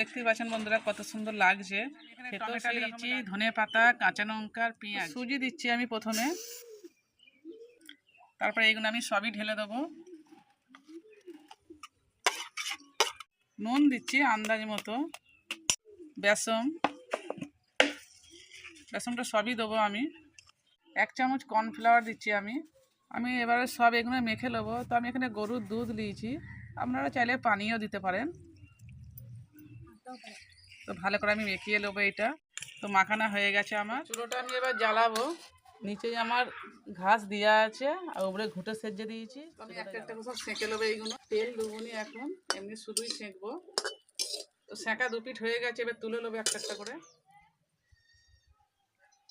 দেখতেই পাচ্ছেন বন্ধুরা কত সুন্দর লাগছে। টমেটো ধনে পাতা কাঁচা লঙ্কার পেঁয়াজ। সুজি দিচ্ছি আমি প্রথমে। তারপরে এগুলো আমি সবই ঢেলে দেবো। নুন দিচ্ছি আন্দাজ মতো। বেসন। বেসনটা সবই দেবো আমি। এক চামচ কর্নফ্লাওয়ার দিচ্ছি আমি। আমি এবারে সব এগুলো মেখে নেব। তো আমি এখানে গরুর দুধ নিয়েছি আপনারা চাইলে পানিও দিতে পারেন। তো ভালো করে আমি মেখিয়ে নেব এটা। তো মাখানা হয়ে গেছে আমার। চুলোটা আমি এবার জ্বালাবো। নিচেই আমার ঘাস দেওয়া আছে আর উপরে ঘুটে সেজে দিয়েছি। আমি একটা একটা করে সব সেঁকে নেব এইগুলো। তেল ডুবুনি এখন এমনি শুধুই সেঁকবো। তো সেঁকা দু পিঠ হয়ে গেছে এবার তুলে নেব একটা একটা করে।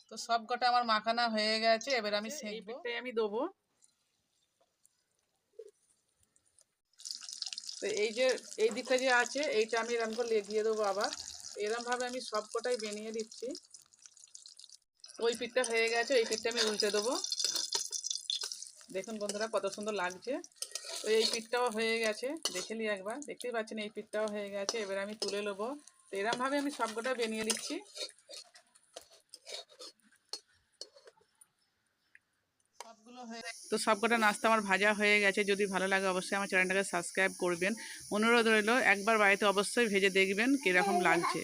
তো সব কটা আমার মাখানা হয়ে গেছে এবার আমি সেঁকবো। আমি দেবো। তো এই যে, এই দিকটা যে আছে, এইটা আমি এরকম করে লেগিয়ে দেবো আবার। এরকমভাবে আমি সব কটাই বেনিয়ে দিচ্ছি। ওই পিঠটা হয়ে গেছে, এই পিঠটা আমি উল্টে দেবো। দেখুন বন্ধুরা, কত সুন্দর লাগছে। তো এই পিঠটাও হয়ে গেছে, দেখে নিই একবার। দেখতেই পাচ্ছেন, এই পিঠটাও হয়ে গেছে, এবার আমি তুলে নেব। তো এরমভাবে আমি সব কটা বেনিয়ে দিচ্ছি সবগুলো হয়ে তো সবকটা নাস্তা আমার ভাজা হয়ে গেছে। যদি ভালো লাগে অবশ্যই আমার চ্যানেলটাকে সাবস্ক্রাইব করবেন। অনুরোধ রইল, একবার বাড়িতে অবশ্যই ভেজে দেখবেন কীরকম লাগছে।